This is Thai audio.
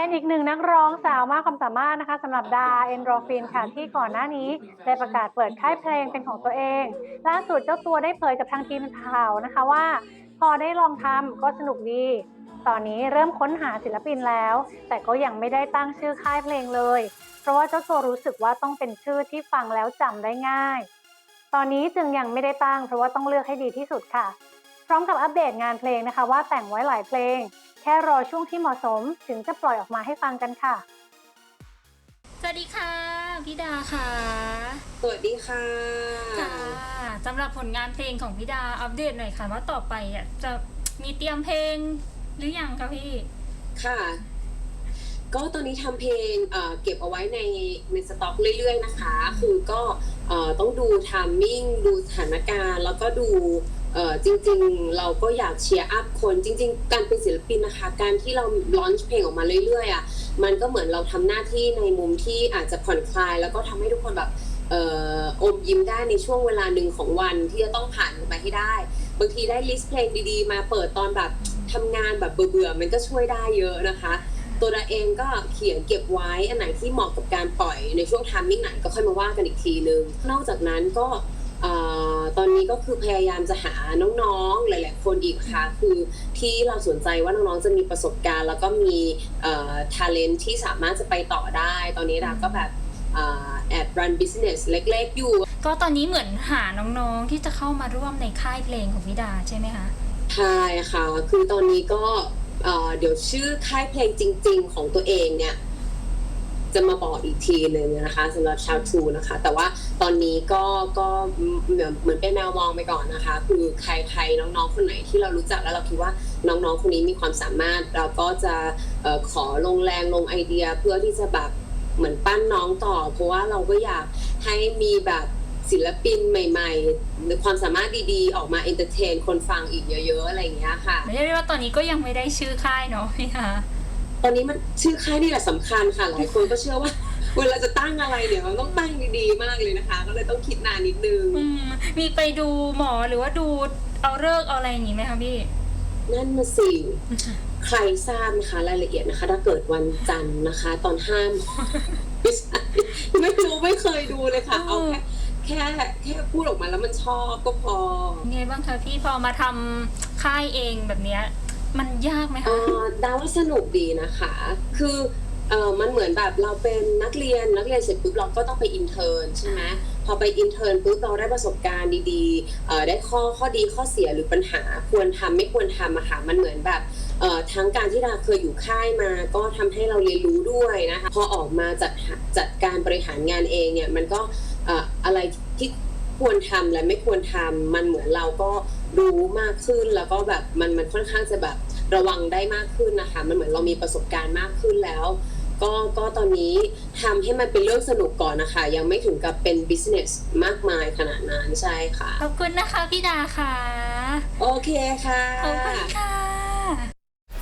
เป็นอีกหนึ่งนักร้องสาวมากความสามารถนะคะสำหรับดาเอนโดรฟินค่ะที่ก่อนหน้านี้ได้ประกาศเปิดค่ายเพลงเป็นของตัวเอง ล่าสุดเจ้าตัวได้เผยกับทางทีมข่าวนะคะว่า พอได้ลองทำก็สนุกดี ตอนนี้เริ่มค้นหาศิลปินแล้ว แต่ก็ยังไม่ได้ตั้งชื่อค่ายเพลงเลย เพราะว่าเจ้าตัวรู้สึกว่าต้องเป็นชื่อที่ฟังแล้วจำได้ง่าย ตอนนี้จึงยังไม่ได้ตั้งเพราะว่าต้องเลือกให้ดีที่สุดค่ะ พร้อมกับอัปเดตงานเพลงนะคะว่าแต่งไว้หลายเพลง แค่รอช่วงที่เหมาะสมถึงจะปล่อยออกมาให้ฟังกันค่ะ สวัสดีค่ะพี่ดาค่ะ สวัสดีค่ะค่ะสำหรับผลงานเพลงของพี่ดาอัปเดตหน่อยค่ะ ว่าต่อไปอะจะมีเตรียมเพลงหรือยังคะพี่ ค่ะ ก็ตอนนี้ทำเพลงเอ่อเก็บเอาไว้ในในสต็อกเรื่อยๆนะคะ คือก็เอ่อต้องดูทามมิ่งดูสถานการณ์ แล้วก็ดู เออจริงๆ เราก็อยากเชียร์อัพคนจริง ๆ การเป็นศิลปินนะคะ การที่เราลอนช์เพลงออกมาเรื่อยๆอะมันก็เหมือนเราทำหน้าที่ในมุมที่อาจจะผ่อนคลาย แล้วก็ทำให้ทุกคนแบบเอ่ออมยิ้มได้ในช่วงเวลาหนึ่งของวันที่จะต้องผ่านไปให้ได้ บางทีได้ลิสต์เพลงดีๆ มาเปิดตอนแบบทำงานแบบเบื่อๆมันก็ช่วยได้เยอะนะคะ ตัวเราเองก็เขียนเก็บไว้อันไหนที่เหมาะกับการปล่อยในช่วงทามมิ่งไหนก็ค่อยมาว่ากันอีกทีนึงนอกจากนั้นก็เอ่อ ตอนนี้ก็คือพยายามจะหาน้องๆหลาย ๆ คนอีกค่ะ คือที่เราสนใจว่าน้องๆจะมีประสบการณ์ แล้วก็มีเอ่อ talent ที่สามารถจะไปต่อได้ ตอนนี้เราก็แบบเอ่อแอด run business เล็ก ๆ อยู่ ก็ตอนนี้เหมือนหาน้องๆที่จะเข้ามาร่วมในค่ายเพลงของพี่ดาใช่ไหมคะ ใช่ค่ะ คือตอนนี้ก็เอ่อเดี๋ยวชื่อค่ายเพลงจริง ๆ ของตัวเองเนี่ย จะมาบอกอีกทีหนึ่งนะคะสำหรับชาวทูนะคะ แต่ว่าตอนนี้ก็ก็เหมือนเหมือนเป็นแมวมองไปก่อนนะคะ คือใครใครน้องๆคนไหนที่เรารู้จักแล้วเราคิดว่าน้องๆคนนี้มีความสามารถ เราก็จะออขอลงแรงลงไอเดียเพื่อที่จะแบบเหมือนปั้นน้องต่อ เพราะว่าเราก็อยากให้มีแบบศิลปินใหม่ๆหรือความสามารถดีๆ ออกมาเอนเตอร์เทนคนฟังอีกเยอะๆ อะไรอย่างเงี้ยค่ะ ไม่ได้ว่าตอนนี้ก็ยังไม่ได้ชื่อค่ายเนาะพี่ดา ตอนนี้มันชื่อค่ายนี่แหละสำคัญค่ะหลายคนก็เชื่อว่าเวลาจะตั้งอะไรเนี่ยมันต้องตั้งดีๆมากเลยนะคะ ก็เลยต้องคิดนานนิดนึงอืมมีไปดูหมอหรือว่าดูเอาเลิกษ์เอาอะไรอย่างงี้ไหมคะพี่นั่นมาสิใครทราบนะคะรายละเอียดนะคะ ถ้าเกิดวันจันทร์นะคะ ตอนห้ามไม่ใช่ไม่รู้ไม่เคยดูเลยค่ะเอาแค่แค่แค่พูดออกมาแล้วมันชอบก็พอไงบ้างคะพี่พอมาทำค่ายเองแบบเนี้ย มันยากไหมเอ่คะดาว่าสนุกดีนะคะ คือเออมันเหมือนแบบเราเป็นนักเรียนนักเรียนเสร็จปุ๊บเราก็ต้องไปอินเทอร์นใช่ไหมพอไปอินเทอร์นปุ๊บเราได้ประสบการณ์ดีๆเอ่อได้ข้อข้อดีข้อเสียหรือปัญหาควรทำไม่ควรทำอะค่ะมันเหมือนแบบเอ่อทั้งการที่เราเคยอยู่ค่ายมา ก็ทำให้เราเรียนรู้ด้วยนะคะพอออกมาจัดหาจัดการบริหารงานเองเนี่ยมันก็เอ่ออะไรที่ ควรทำและไม่ควรทำมันเหมือนเราก็ รู้มากขึ้นแล้วก็แบบมันมันค่อนข้างจะแบบระวังได้มากขึ้นนะคะ มันเหมือนเรามีประสบการณ์มากขึ้นแล้ว ก็ก็ตอนนี้ทำให้มันเป็นเรื่องสนุกก่อนนะคะ ยังไม่ถึงกับเป็น business มากมายขนาดนั้นใช่ค่ะ ขอบคุณนะคะพี่ดาค่ะ โอเคค่ะ ขอบคุณค่ะ